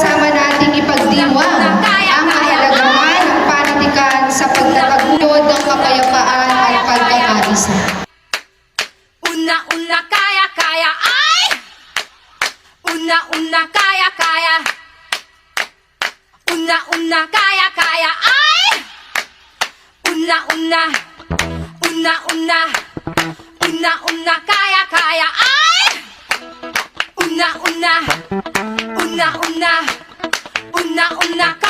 sama nating ipagdiwang ang kahalagahan ng panitikan sa pagtatagulod ng kapayapaan at pagkakaisa. Una-una kaya-kaya ay! Una-una kaya-kaya Una-una kaya-kaya ay! Una-una Una-una Una-una kaya-kaya ay! Una-una una, una, una.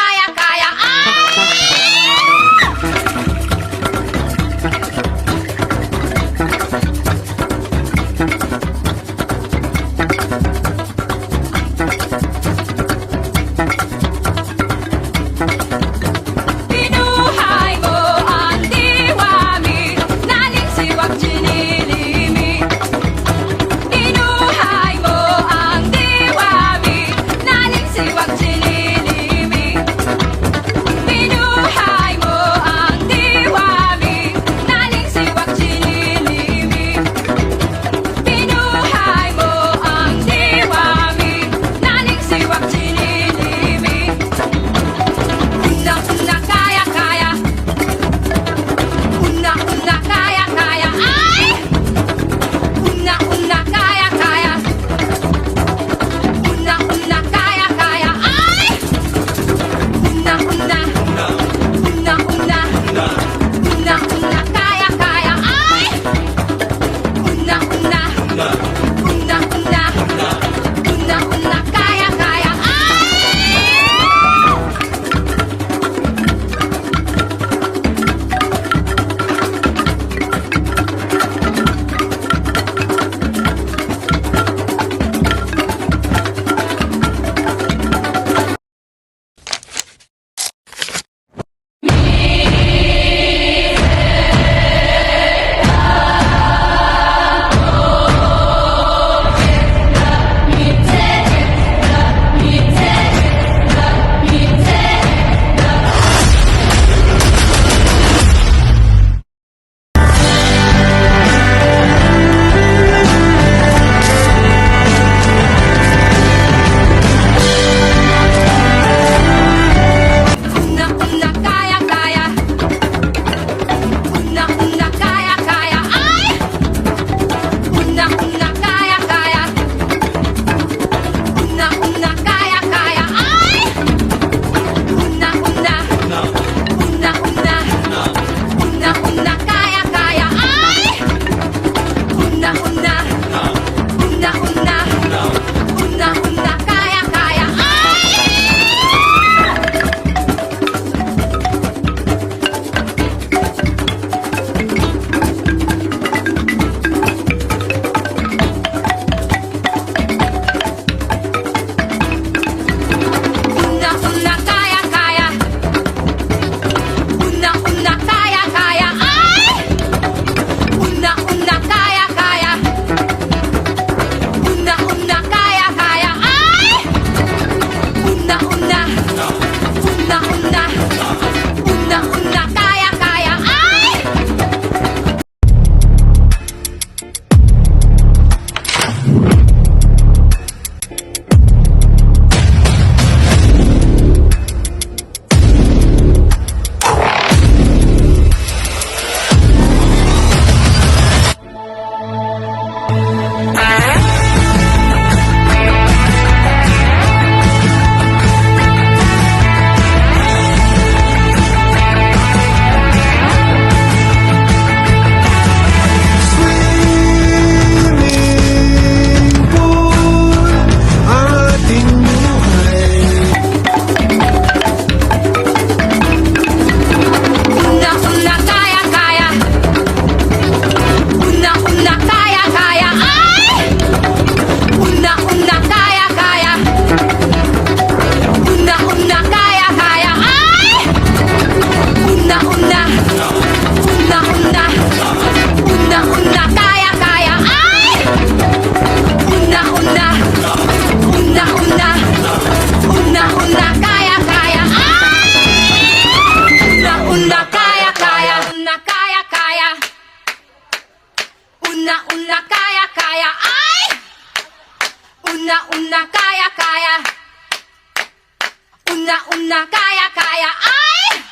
una, kaya, kaya, ay!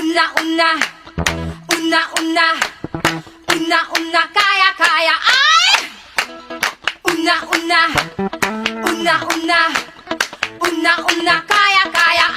Una, una, una, una, una, una, kaya, kaya, ay! Una, una, una, una, una, una, kaya, kaya,